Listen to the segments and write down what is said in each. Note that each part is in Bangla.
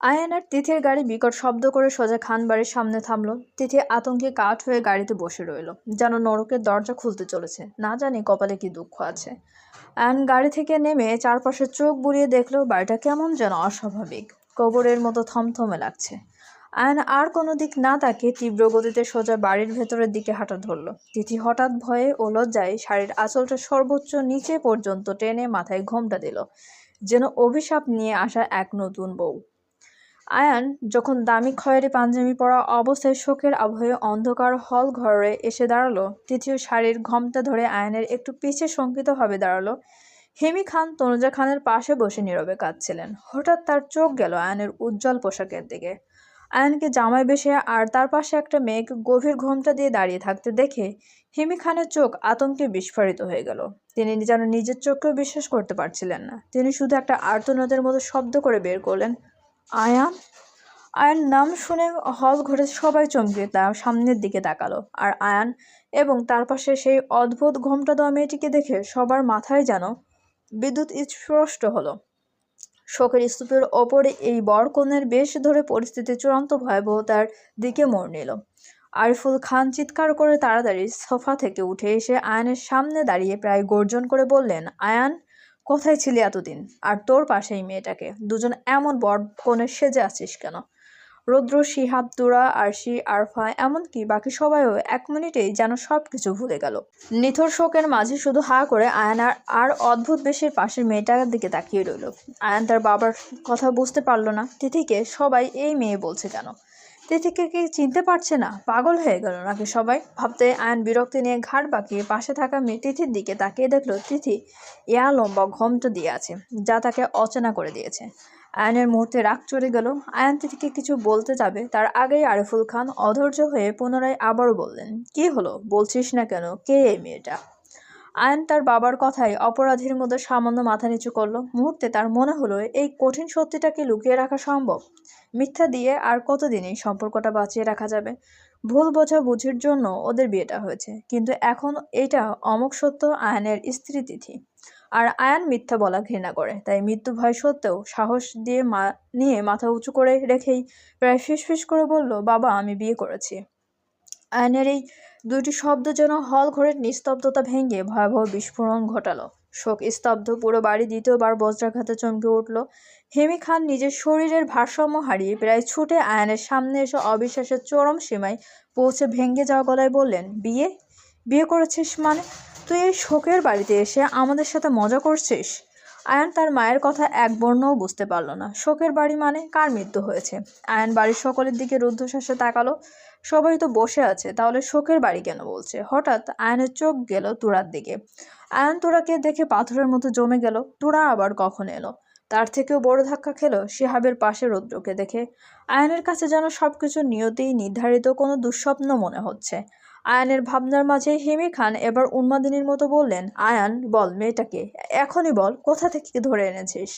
আয়ান আর তিথির গাড়ি বিকট শব্দ করে সোজা খান বাড়ির সামনে থামলো। তিথি আতঙ্কে কাঠ হয়ে গাড়িতে বসে রইল, যেন নরকের দরজা খুলতে চলেছে। না জানি কপালে কি দুঃখ আছে। আয়ান গাড়ি থেকে নেমে চারপাশে চোখ বুলিয়ে দেখল, বাড়িটা কেমন যেন অস্বাভাবিক। কবরের মতো থমথমে লাগছে। আয়ন আর কোনো দিক না তাকে তীব্র গতিতে সোজা বাড়ির ভেতরের দিকে হাঁটা ধরলো। তিথি হঠাৎ ভয়ে ও লজ্জায় শাড়ির আঁচলটা সর্বোচ্চ নিচে পর্যন্ত টেনে মাথায় ঘোমটা দিল, যেন অভিশাপ নিয়ে আসা এক নতুন বউ। আয়ান যখন দামি খয়েরি পাঞ্জাবি পরা অবস্থায় শোকের আবহে অন্ধকার হল ঘরে এসে দাঁড়াল। তৃতীয় শাড়ির ঘমটা ধরে আয়ানের একটু পিছে শঙ্কিতভাবে দাঁড়াল। হেমি খান তনুজা খানের পাশে বসে নীরবে কাঁদছিলেন। হঠাৎ তার চোখ গেল আয়নের উজ্জ্বল পোশাকের দিকে। আয়নকে জামায় বেশে আর তার পাশে একটা মেঘ গভীর ঘোমটা দিয়ে দাঁড়িয়ে থাকতে দেখে হিমি খানের চোখ আতঙ্কে বিস্ফোরিত হয়ে গেল। তিনি যেন নিজের চোখকেও বিশ্বাস করতে পারছিলেন না। তিনি শুধু একটা আর্তনাদের মতো শব্দ করে বের করলেন আয়ান? আয়ান নাম শুনে হল ঘরে সবাই চমকে তার সামনের দিকে তাকালো। আর আয়ান এবং তার পাশে সেই অদ্ভুত ঘোমটা দেওয়া মেয়েটিকে দেখে সবার মাথায় যেন বিদ্যুৎ স্পষ্ট হলো। শোকের স্তূপের ওপরে এই বরকনের বেশ ধরে পরিস্থিতি চূড়ান্ত ভয়াবহতার দিকে মোড় নিল। আরিফুল খান চিৎকার করে তাড়াতাড়ি সোফা থেকে উঠে এসে আয়ানের সামনে দাঁড়িয়ে প্রায় গর্জন করে বললেন, আয়ান কোথায় ছিলি এতদিন? আর তোর পাশেই মেয়েটাকে? দুজন এমন বড় কোণে সেজে আছিস কেন? রৌদ্র, শিহাব, তুরা, আরশি, আরফা, এমনকি বাকি সবাইও এক মিনিটেই যেন সব কিছু ভুলে গেল। নিথর শোকের মাঝে শুধু হা করে আয়ান আর আর অদ্ভুত বেশের পাশের মেয়েটার দিকে তাকিয়ে রইল। আয়ান তার বাবার কথা বুঝতে পারল না। তিথিকে সবাই এই মেয়ে বলছে কেন? তিথিকে কি চিনতে পারছে না? পাগল হয়ে গেল নাকি সবাই? ভাবতে আয়ন বিরক্তি নিয়ে ঘাড় বাঁকিয়ে পাশে থাকা মেয়ে তিথির দিকে তাকিয়ে দেখল তিথি ইয়া লম্বা ঘমটা দিয়ে আছে, যা তাকে অচেনা করে দিয়েছে। আয়নের মুহূর্তে রাগ চড়ে গেল। আয়ন তিথিকে কিছু বলতে যাবে, তার আগেই আরিফুল খান অধৈর্য হয়ে পুনরায় আবারও বললেন, কি হলো? বলছিস না কেন? কে এই মেয়েটা? আয়ন তার বাবার কথায় অপরাধীর মধ্যে সামান্য মাথা নিচু করল। মুহূর্তে তার মনে হলো, এই কঠিন সত্যিটাকে লুকিয়ে রাখা সম্ভব। মিথ্যা দিয়ে আর কতদিন এই সম্পর্কটা বাঁচিয়ে রাখা যাবে? ভুল বোঝা বুঝির জন্য ওদের বিয়েটা হয়েছে। কিন্তু এখন এটা অমক সত্য আয়নের স্ত্রী তিথি। আর আয়ান মিথ্যা বলা ঘৃণা করে, তাই মৃত্যু ভয় সত্ত্বেও সাহস দিয়ে মা, নিয়ে মাথা উঁচু করে রেখেই প্রায় ফিস ফিস করে বলল, বাবা, আমি বিয়ে করেছি। আয়নের এই দুইটি শব্দ যেন হল ঘরের নিস্তব্ধতা ভেঙে ভয়াবহ বিস্ফোরণ ঘটালো। শোক স্তব্ধ, পুরো বাড়ি দ্বিতীয়বার বজ্রাঘাতে চমকে উঠল। হেমি খান নিজের শরীরের ভারসাম্য হারিয়ে প্রায় ছুটে আয়নের সামনে এসে অবিশ্বাসের চরম সীমায় পৌঁছে ভেঙে যাওয়া গলায় বললেন, বিয়ে? বিয়ে করেছিস মানে? তুই এই শোকের বাড়িতে এসে আমাদের সাথে মজা করছিস? আয়ান তার মায়ের কথা এক বর্ণও বুঝতে পারল না। শোকের বাড়ি মানে কার মৃত্যু হয়েছে? আয়ান বাড়ির সকলের দিকে রুদ্ধশ্বাসে তাকালো। সবাই তো বসে আছে, তাহলে শোকের বাড়ি কেন বলছে? হঠাৎ আয়নের চোখ গেল তুরার দিকে। আয়ন তুরাকে দেখে পাথরের মতো জমে গেল। তুরা আবার কখন এলো? তার থেকেও বড় ধাক্কা খেলো শিহাবের পাশে রৌদ্রকে দেখে। আয়নের কাছে যেন সবকিছু নিয়তেই নির্ধারিত কোনো দুঃস্বপ্ন মনে হচ্ছে। আয়ানের ভাবনার মাঝে হিমি খান এবার উন্মাদিনীর মতো বললেন, আয়ান, বল মেয়েটাকে, এখনই বল, কোথা থেকে ধরে এনেছিস?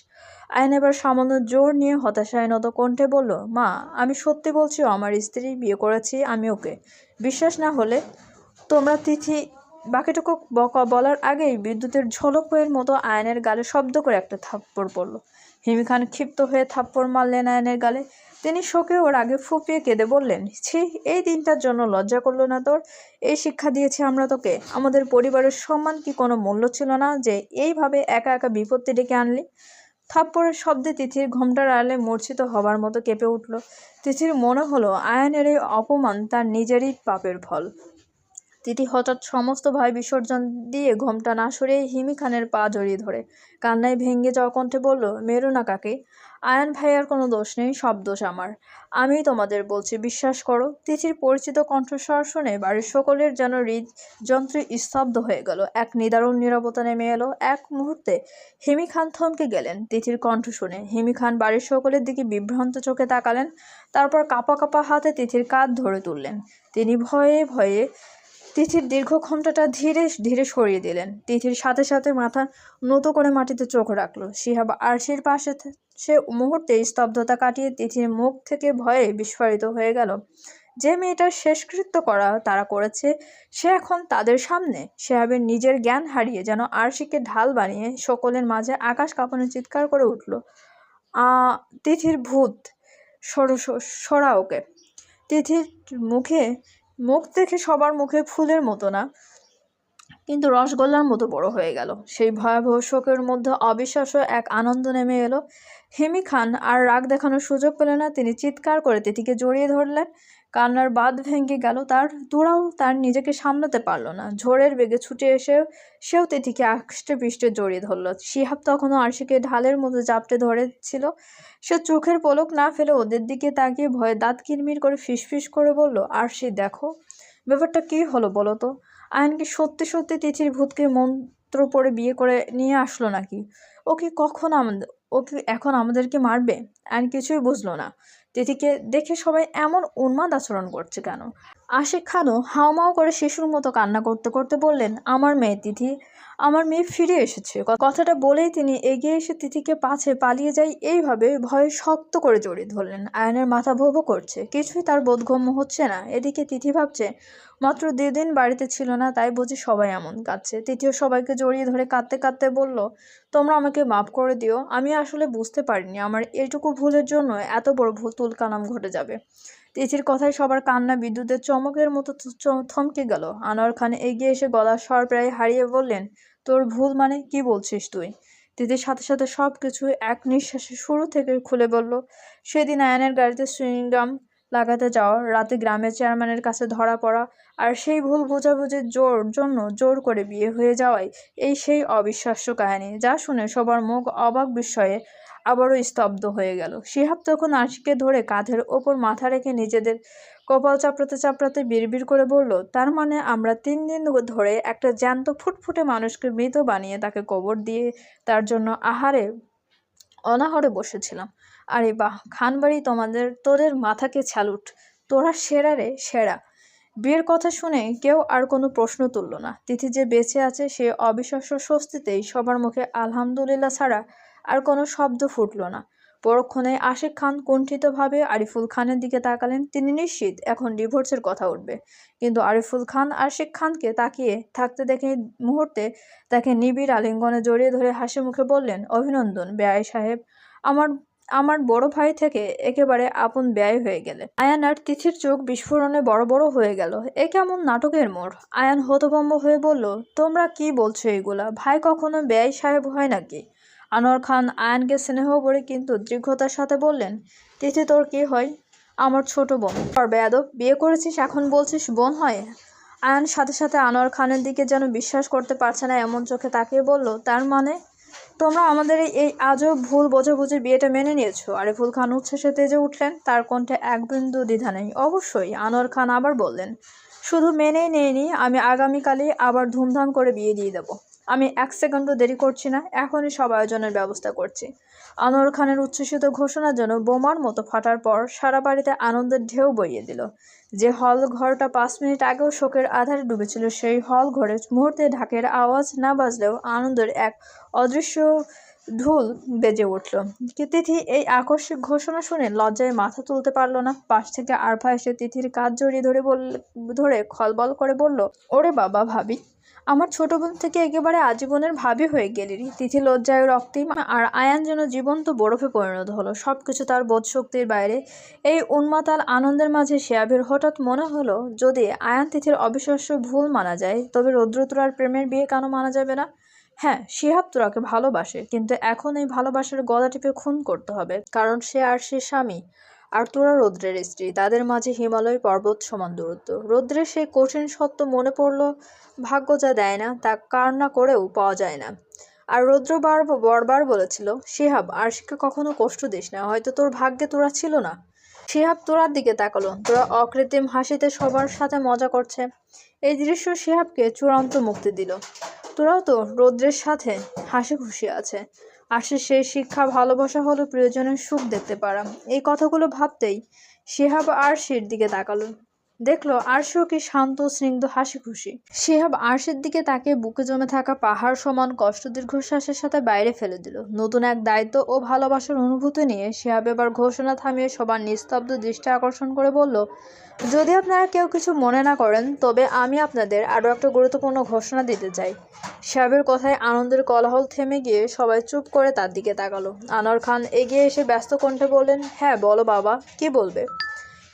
আয়ান এবার সামান্য জোর নিয়ে হতাশায় নত কণ্ঠে বলল, মা, আমি সত্যি বলছি, আমার স্ত্রী বিয়ে করেছি আমি ওকে। বিশ্বাস না হলে তোমরা তিথি বাকিটুকু বলার আগেই বিদ্যুতের ঝলকের মতো আয়নের গালে শব্দ করে একটা থাপ্পড় পড়ল। হিমি খান ক্ষিপ্ত হয়ে থাপ্পড় মারলেন আয়নের গালে। তিনি শোকে ওর আগে ফুপিয়ে কেঁদে বললেন, ছি, এই দিনটার জন্য লজ্জা করল না তোর? এই শিক্ষা দিয়েছি আমরা তোকে। আমাদের পরিবারের সম্মান কি কোনো মূল্য ছিল না যে এইভাবে একা একা বিপত্তি ডেকে আনলি? থাপ্পড়ের শব্দে তিথির ঘোমটার আড়ালে মূর্ছিত হবার মতো কেঁপে উঠল। তিথির মনে হলো, আয়নের এই অপমান তার নিজেরই পাপের ফল। তিথি হঠাৎ সমস্ত ভয় বিসর্জন দিয়ে ঘোমটা না সরিয়ে হিমি খানের পা জড়িয়ে ধরে। কান্নায় ভেঙে যাওয়া কণ্ঠে বলল, মেরো না কাকে? আয়ান ভাইয়ার কোনো দোষ নেই, সব দোষ আমার। আমি তোমাদের বলছি, বিশ্বাস করো, তিথির পরিচিত কণ্ঠস্বর শুনে বাড়ির সকলের যেন হৃদ যন্ত্রে স্তব্ধ হয়ে গেল। এক নিদারুণ নিরবতা নেমে এলো। এক মুহূর্তে হিমি খান থমকে গেলেন তিথির কণ্ঠ শুনে। হিমি খান বাড়ির সকলের দিকে বিভ্রান্ত চোখে তাকালেন, তারপর কাপা কাপা হাতে তিথির কাঁধ ধরে তুললেন। তিনি ভয়ে ভয়ে তিথির দীর্ঘ ঘণ্টাটা ধীরে ধীরে সরিয়ে দিলেন। তিথির সাথে সাথে মাথা নত করে মাটিতে চোখ রাখল। শিহাব আরশির পাশে সে মুহূর্তে স্তব্ধতা কাটিয়ে তিথির মুখ থেকে ভয়ে বিস্ফোরিত হয়ে গেল। যে মেয়েটার শেষকৃত্য করা তারা করেছে, সে এখন তাদের সামনে। শেহাবের নিজের জ্ঞান হারিয়ে যেন আরশিকে ঢাল বানিয়ে সকলের মাঝে আকাশ কাঁপানো চিৎকার করে উঠল। তিথির ভূত, সরো স- সরা ওকে তিথির মুখে মুখ দেখে সবার মুখে ফুলের মতো না। কিন্তু রসগোল্লার মতো বড় হয়ে গেল। সেই ভয়াবহ শোকের মধ্যে অবিশ্বাস্য এক আনন্দ নেমে এলো। হেমি খান আর রাগ দেখানোর সুযোগ পেল না, তিনি চিৎকার করে তিথিকে জড়িয়ে ধরলেন। কান্নার বাঁধ ভেঙে গেল তার, তোরাও তার নিজেকে সামলাতে পারল না। ঝড়ের বেগে ছুটে এসে সেও তিথিকে আষ্টে পৃষ্ঠে জড়িয়ে ধরলো। শিহাব তখনও আরশিকে ঢালের মতো জাপটে ধরেছিল। সে চোখের পলক না ফেলে ওদের দিকে তাকিয়ে ভয়ে দাঁত কিরমির করে ফিসফিস করে বলল, আরশি, দেখো, ব্যাপারটা কী হলো বলো তো? আয়ন কি সত্যি সত্যি তিথির ভূতকে মন্ত্র পড়ে বিয়ে করে নিয়ে আসলো নাকি? ও কি কখন আমাদের ও কি এখন আমাদেরকে মারবে? আয়ন কিছুই বুঝলো না। তিথিকে দেখে সবাই এমন উন্মাদ আচরণ করছে কেন? আশিক খানও হাওমাও করে শিশুর মতো কান্না করতে করতে বললেন, আমার মেয়ে তিথি আমার মেয়ে ফিরে এসেছে। কথাটা বলেই তিনি এগিয়ে এসে তিথিকে পাছে পালিয়ে যাই এইভাবে ভয়ে শক্ত করে জড়িয়ে ধরলেন। আয়নের মাথা ভোবো করছে। কিছুই তার বোধগম্য হচ্ছে না। এদিকে তিথি ভাবছে, মাত্র দুদিন বাড়িতে ছিল না, তাই বুঝি সবাই এমন কাঁদছে। তৃতীয় সবাইকে জড়িয়ে ধরে কাঁদতে কাঁদতে বলল, তোমরা আমাকে মাফ করে দিও। আমি আসলে বুঝতে পারিনি। আমার এইটুকু ভুলের জন্য এত বড় ভুল তুলকানাম ঘটে যাবে। তিথির কথায় সবার কান্না বিদ্যুতের চমকের মতো থমকে গেল। আনোয়ার খান এগিয়ে এসে গলার স্বর প্রায় হারিয়ে বললেন, তোর ভুল মানে কি বলছিস তুই? তিথির সাথে সাথে সব কিছু এক নিঃশ্বাসে শুরু থেকে খুলে বলল, সেদিন আয়নের গাড়িতে সুইংগাম লাগাতে যাওয়া, রাতে গ্রামের চেয়ারম্যানের কাছে ধরা পড়া আর সেই ভুল বোঝাবুঝির জোর জন্য জোর করে বিয়ে হয়ে যাওয়াই এই সেই অবিশ্বাস্য কাহিনী যা শুনে সবার মুখ অবাক বিস্ময়ে আবারও স্তব্ধ হয়ে গেল। শিহাব তখন আশিকে ধরে কাঁধের ওপর মাথা রেখে নিজেদের কপাল চাপড়াতে চাপড়াতে বিড়বিড় করে বলল, তার মানে আমরা তিন দিন ধরে একটা জ্যান্ত ফুটফুটে মানুষকে মৃত বানিয়ে তাকে কবর দিয়ে তার জন্য আহারে, অনাহরে বসেছিলাম। আরে বাহ, খানবাড়ি তোমাদের, তোদের মাথাকে ছালুট। তোরা সেরা রে, সেরা বিয়ের কথা শুনে কেউ আর কোনো প্রশ্ন তুলল না। তিথি যে বেঁচে আছে সে অবিশ্বাস্য স্বস্তিতেই সবার মুখে আলহামদুলিল্লাহ ছাড়া আর কোনো শব্দ ফুটল না। পরক্ষণে আশিক খান কুণ্ঠিতভাবে আরিফুল খানের দিকে তাকালেন। তিনি নিশ্চিত এখন ডিভোর্সের কথা উঠবে। কিন্তু আরিফুল খান, আশিক খানকে তাকিয়ে থাকতে দেখে মুহূর্তে তাকে নিবিড় আলিঙ্গনে জড়িয়ে ধরে হাসি মুখে বললেন, অভিনন্দন ব্যয় সাহেব। আমার আমার বড় ভাই থেকে একেবারে আপন ব্যয় হয়ে গেলে। আয়ান আর তিথির চোখ বিস্ফোরণে বড় বড় হয়ে গেল। এ কেমন নাটকের মোড়? আয়ান হতভম্ব হয়ে বলল, তোমরা কি বলছো এগুলা? ভাই কখনো ব্যয় সাহেব হয় নাকি? আনোয়ার খান আয়ানকে স্নেহ করে কিন্তু দীর্ঘতার সাথে বললেন, তিথি, তোর কি হয়? আমার ছোট বোন। আর বেয়াদব, বিয়ে করেছিস, এখন বলছিস বোন হয়? আয়ান সাথে সাথে আনোয়ার খানের দিকে যেন বিশ্বাস করতে পারছে না, এমন চোখে তাকিয়ে বলল, তার মানে? তোমরা আমাদের এই- আজও ভুল বোঝাবুঝির বিয়েটা মেনে নিয়েছো? আরিফুল খান উচ্ছ্বাসে তেজে উঠলেন, তার কণ্ঠে এক বিন্দু দ্বিধা নেই। অবশ্যই, আনোয়ার খান আবার বললেন, শুধু মেনেই নেইনি, আমি আগামীকালই আবার ধুমধাম করে বিয়ে দিয়ে দেবো। আমি এক সেকেন্ডও দেরি করছি না, এখনই সব আয়োজনের ব্যবস্থা করছি। আনোয়ার খানের উচ্ছ্বসিত ঘোষণার জন্য বোমার মতো ফাটার পর সারা বাড়িতে আনন্দের ঢেউ বইয়ে দিল। যে হল ঘরটা পাঁচ মিনিট আগেও শোকের আধারে ডুবেছিল, সেই হল ঘরে মুহূর্তে ঢাকের আওয়াজ না বাজলেও আনন্দের এক অদৃশ্য ঢুল বেজে উঠল। তিথি? এই আকস্মিক ঘোষণা শুনে লজ্জায় মাথা তুলতে পারল না। পাশ থেকে আরফা এসে তিথির কাজ জড়িয়ে ধরে বল ধরে খলবল করে বলল, ওরে বাবা ভাবি আমার ছোট বোন থেকে একেবারে আজীবনের ভাবি হয়ে গেলি তিথি লজ্জায় রক্তিম আর আয়ান যেন জীবন্ত বরফে পরিণত হলো। সব কিছু তার বোধশক্তির বাইরে। এই উন্মাতাল আনন্দের মাঝে শেয়াবের হঠাৎ মনে হলো, যদি আয়ান তিথির অবিশ্বাস্য ভুল মানা যায়, তবে রৌদ্রতুরার প্রেমের বিয়ে কেন মানা যাবে না? হ্যাঁ শিহাব তোরাকে ভালোবাসে, কিন্তু এখন এই ভালোবাসার গলা টিপে খুন করতে হবে, কারণ সে আর সে স্বামী। আর তোরা রৌদ্রের স্ত্রী। তাদের মাঝে হিমালয় পর্বত সমান দূরত্ব। রৌদ্রের সেই কঠিন সত্য মনে পড়ল, ভাগ্য যা দেয় না, তা কান্না করেও পাওয়া যায় না। আর রৌদ্র বার বরবার বলেছিল, শিহাব আরশিকে কখনো কষ্ট দিস না, হয়তো তোর ভাগ্যে তোরা ছিল না। শিহাব, তোরার দিকে তাকালো, তোরা অকৃত্রিম হাসিতে সবার সাথে মজা করছে। এই দৃশ্য শিহাবকে চূড়ান্ত মুক্তি দিল। তোরাও তো রৌদ্রের সাথে হাসি খুশি আছে। আসে সে শিক্ষা ভালোবাসা হলো প্রিয়জনের সুখ দেখতে পারা। এই কথাগুলো ভাবতেই শিহাব আর শির দিকে তাকালো। দেখল আরশিও কি শান্ত, স্নিগ্ধ হাসি খুশি শিহাব আরশের দিকে তাকে বুকে জমে থাকা পাহাড় সমান কষ্ট দীর্ঘশ্বাসের সাথে বাইরে ফেলে দিল। নতুন এক দায়িত্ব ও ভালোবাসার অনুভূতি নিয়ে শিহাব এবার ঘোষণা থামিয়ে সবার নিস্তব্ধ দৃষ্টি আকর্ষণ করে বলল, যদি আপনারা কেউ কিছু মনে না করেন, তবে আমি আপনাদের আরও একটা গুরুত্বপূর্ণ ঘোষণা দিতে চাই। শিহাবের কথায় আনন্দের কোলাহল থেমে গিয়ে সবাই চুপ করে তার দিকে তাকালো। আনোয়ার খান এগিয়ে এসে ব্যস্ত কণ্ঠে বললেন হ্যাঁ বলো বাবা, কি বলবে?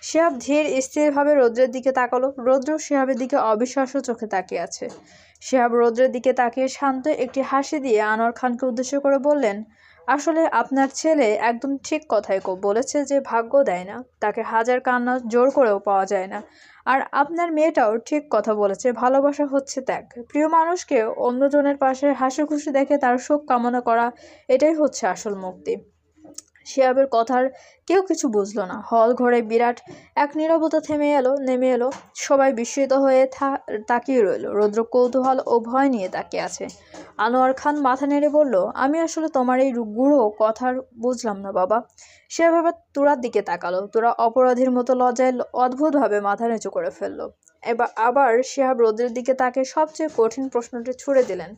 শিহাব ধীর, স্থিরভাবে রৌদ্রের দিকে তাকালো। রৌদ্র শিহাবের দিকে অবিশ্বাস্য চোখে তাকিয়ে আছে। শিহাব রৌদ্রের দিকে তাকিয়ে শান্ত একটি হাসি দিয়ে আনোয়ার খানকে উদ্দেশ্য করে বললেন, আসলে আপনার ছেলে একদম ঠিক কথাই কো- বলেছে যে ভাগ্য দেয় না। তাকে হাজার কান্না জোর করেও পাওয়া যায় না। আর আপনার মেয়েটাও ঠিক কথা বলেছে, ভালোবাসা হচ্ছে ত্যাগ। প্রিয় মানুষকে অন্যজনের পাশে হাসি খুশি দেখে তার সুখ কামনা করা, এটাই হচ্ছে আসল মুক্তি। শিয়াবের কথার কেউ কিছু বুঝলো না। হল ঘরে বিরাট এক নীরবতা থেমে এলো, নেমে এলো। সবাই বিস্মিত হয়ে তাকিয়ে রইল। রৌদ্র কৌতূহল ও ভয় নিয়ে তাকিয়ে আছে। আনোয়ার খান মাথা নেড়ে বলল, আমি আসলে তোমার এই গুঁড়ো কথার বুঝলাম না বাবা। সে এভাবে তোরার দিকে তাকালো। তোরা অপরাধীর মতো লজ্জায় অদ্ভুতভাবে মাথা নিচু করে ফেলল। এবার, আবার শিহাব রোদের দিকে তাকে সবচেয়ে কঠিন প্রশ্নটি ছুড়ে দিলেন।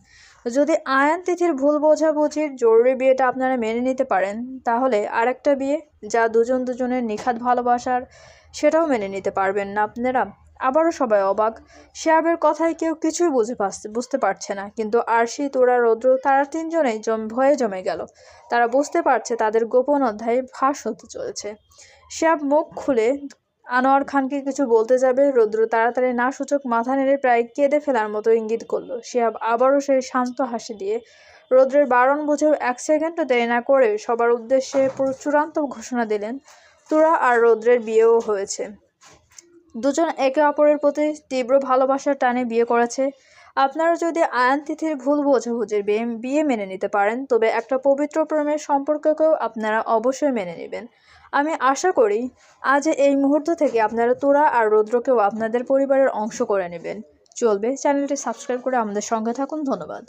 যদি আয়ান তিথির ভুল বোঝাবুঝির জরুরি বিয়েটা আপনারা মেনে নিতে পারেন, তাহলে আরেকটা বিয়ে যা দুজন দুজনের নিখাত ভালোবাসার, সেটাও মেনে নিতে পারবেন না আপনারা। আবারও সবাই অবাক। শিয়াবের কথায় কেউ কিছুই বুঝে পাচ্ছে বুঝতে পারছে না। কিন্তু আরশি, তোরা, রৌদ্র, তারা তিনজনেই জম, ভয়ে জমে গেল। তারা বুঝতে পারছে তাদের গোপন অধ্যায়ে ফাঁস হতে চলেছে। শিয়াব মুখ খুলে আনোয়ার খানকে কিছু বলতে যাবে। রৌদ্র তাড়াতাড়ি না সূচক মাথা নেড়ে প্রায় কেঁদে ফেলার মতো ইঙ্গিত করল। শিহাব আবারও সেই শান্ত হাসি দিয়ে রৌদ্রের বারণ বুঝেও এক সেকেন্ডও দেরি না করে সবার উদ্দেশ্যে চূড়ান্ত ঘোষণা দিলেন তুরা আর রৌদ্রের বিয়েও হয়েছে। দুজন একে অপরের প্রতি তীব্র ভালোবাসার টানে বিয়ে করেছে। আপনারা যদি আয়ান তিথির ভুল বোঝাবুঝির বিয়ে বিয়ে মেনে নিতে পারেন, তবে একটা পবিত্র প্রেমের সম্পর্ককেও আপনারা অবশ্যই মেনে নেবেন। আমি আশা করি আজ এই মুহূর্ত থেকে আপনারা তোরা আর রৌদ্রকেও আপনাদের পরিবারের অংশ করে নেবেন। চলবে চ্যানেলটি সাবস্ক্রাইব করে আমাদের সঙ্গে থাকুন। ধন্যবাদ।